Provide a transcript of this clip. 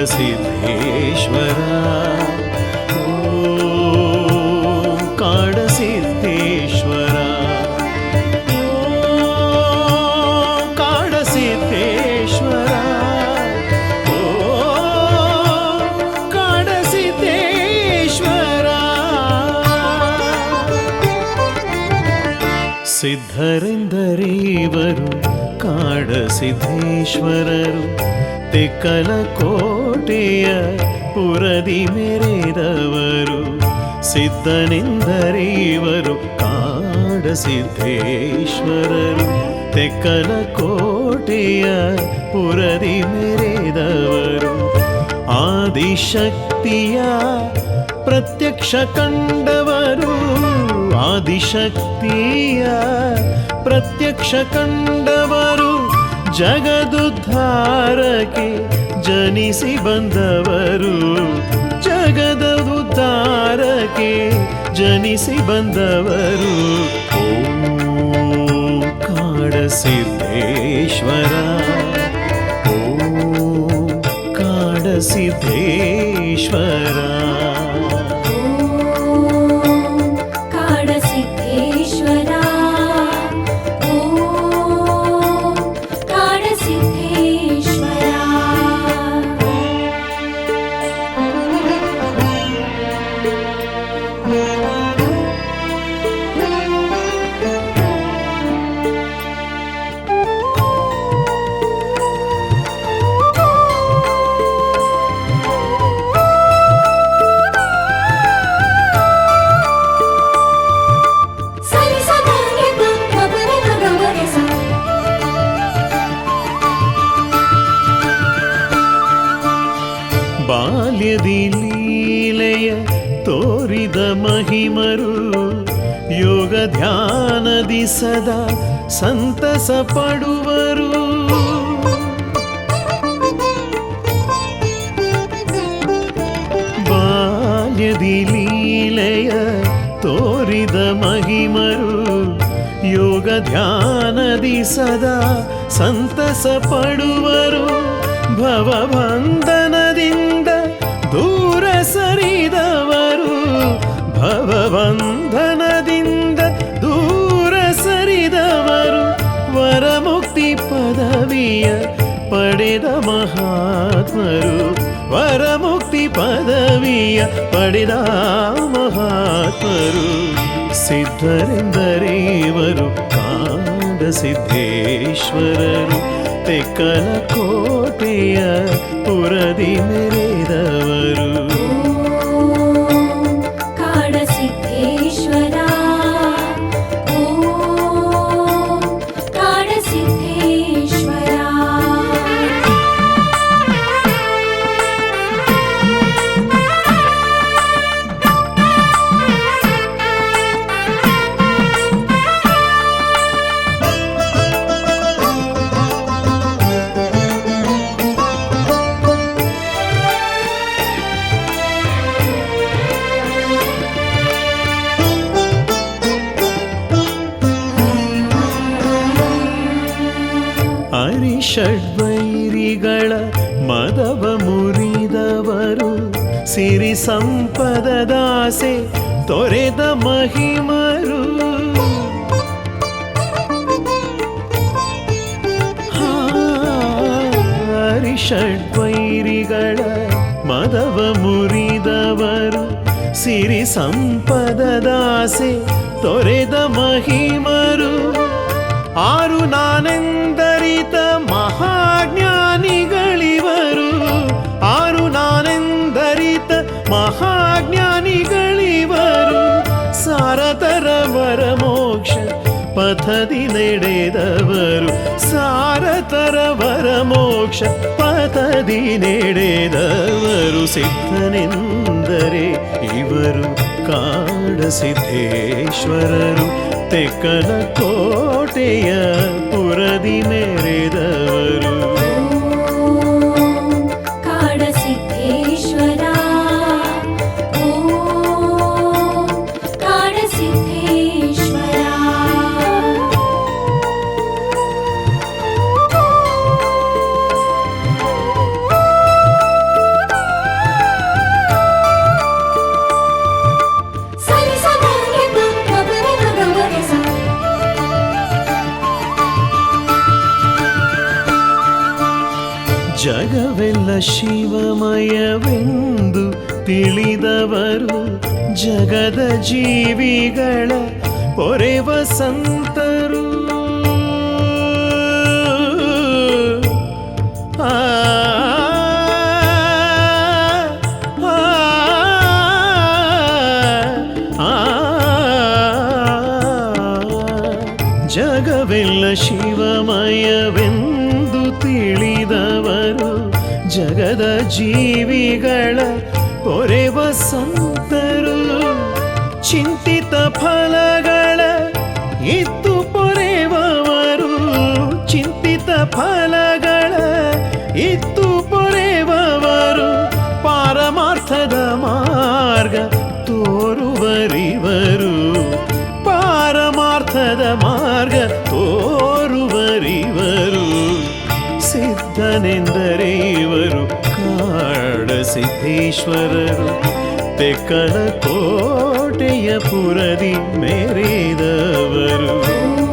ಕಾಡಸಿದ್ದೇಶ್ವರ. ಕಾಡಸಿದ್ದೇಶ್ವರ. ಕಾಡಸಿದ್ದೇಶ್ವರ ಕಾಡಸಿದ್ದೇಶ್ವರ. ಸಿದ್ಧರೆಂದರೇವರು ಕಾಡಸಿದ್ದೇಶ್ವರರು ತೆಕ್ಕಲ ಕೋಟೆಯ ಪುರದಿ ಮೆರೆದವರು ಸಿದ್ಧನೆಂದರೇವರು ಕಾಡಸಿದ್ದೇಶ್ವರರು ತೆಕ್ಕಲ ಕೋಟೆಯ ಪುರದಿ ಮೆರೆದವರು ಆದಿಶಕ್ತಿಯ ಪ್ರತ್ಯಕ್ಷ ಕಂಡವರು. ಆದಿಶಕ್ತಿಯ ಪ್ರತ್ಯಕ್ಷ ಕಂಡವರು ಜಗದುದ್ಧಾರಕ್ಕೆ ಜನಿಸಿ ಬಂದವರು ಜಗದ ಉದ್ದಾರಕ್ಕೆ ಜನಿಸಿ ಬಂದವರು. ಓಂ ಕಾಡಸಿದ್ದೇಶ್ವರ ಓ ಕಾಡಸಿದ್ದೇಶ್ವರ. ಬಾಲ್ಯದಿ ಲೀಲೆಯ ತೋರಿದ ಮಹಿಮರು, ಯೋಗ ಧ್ಯಾನದಿ ಸದಾ ಸಂತಸ ಪಡುವರು. ಬಾಲ್ಯದಿ ಲೀಲೆಯ ತೋರಿದ ಮಹಿಮರು, ಯೋಗ ಧ್ಯಾನದಿ ಸದಾ ಸಂತಸ ಪಡುವರು. ಭವಬಂಧನದಿಂದ ಭವಬಂಧನದಿಂದ ದೂರ ಸರಿದವರು, ವರಮುಕ್ತಿ ಪದವಿಯ ಪಡೆದ ಮಹಾತ್ಮರು, ವರಮುಕ್ತಿ ಪದವಿಯ ಪಡೆದ ಮಹಾತ್ಮರು. ಸಿದ್ಧರೆಂದರೇವರು ಕಾಂಡ ಸಿದ್ದೇಶ್ವರರು ತೆಕ್ಕಲ ಕೋಟೆಯ ಪುರದಿ ಮೆರೆದವರು ಅರಿಷಡ್ವೈರಿಗಳ ಮದವ ಮುರಿದವರು ಸಿರಿ ಸಂಪದದಾಸೆ ತೊರೆದ ಮಹಿಮರು. ಷಡ್ವೈರಿಗಳ ಮದವ ಮುರಿದವರು ಸಿರಿ ಸಂಪದದಾಸೆ ತೊರೆದ ಮಹಿಮರು. ಆರು ನಾನೆಂದರಿತ ಮಹಾಜ್ಞಾನಿಗಳಿವರು. ಆರು ನಾನೆಂದರಿತ ಮಹಾಜ್ಞಾನಿಗಳಿವರು. ಸಾರತರ ವರಮೋಕ್ಷ ಪಥದಿ ನಡೆದವರು. ಸಾರತರ ವರಮೋಕ್ಷ ಪಥದಿ ನಡೆದವರು. ಸಿದ್ಧನೆಂದರೆ ಇವರು ಕಾಡಸಿದ್ದೇಶ್ವರರು. ತೆಕ್ಕನ ಕೋಟೆಯ ಪುರದಿ ಮೆರೆದವರು ಓಂ ಶಿವಮಯವೆಂದು ತಿಳಿದವರು ಜಗದ ಜೀವಿಗಳ ಪೊರೆವ ಸಂತರು ಆ, ಆ, ಆ, ಜಗವೆಲ್ಲ ಶಿವಮಯವೆಂದು ತಿಳಿದವರು ಜಗದ ಜೀವಿಗಳ ಪೊರೆವ ಸಂತರು, ಚಿಂತಿತ ಫಲಗಳ ಇತ್ತು ಪೊರೆವವರು ಚಿಂತಿತ ಫಲಗಳ ಇತ್ತು ಪೊರೆವವರು ಪಾರಮಾರ್ಥದ ಮಾರ್ಗ ತೋರುವರಿವರು ಕಾಡ ಸಿದ್ದೇಶ್ವರರು ತೆಕ್ಕಲ ಕೋಟೆಯ ಪುರದಿ ಮೆರೆದವರು ಓಂ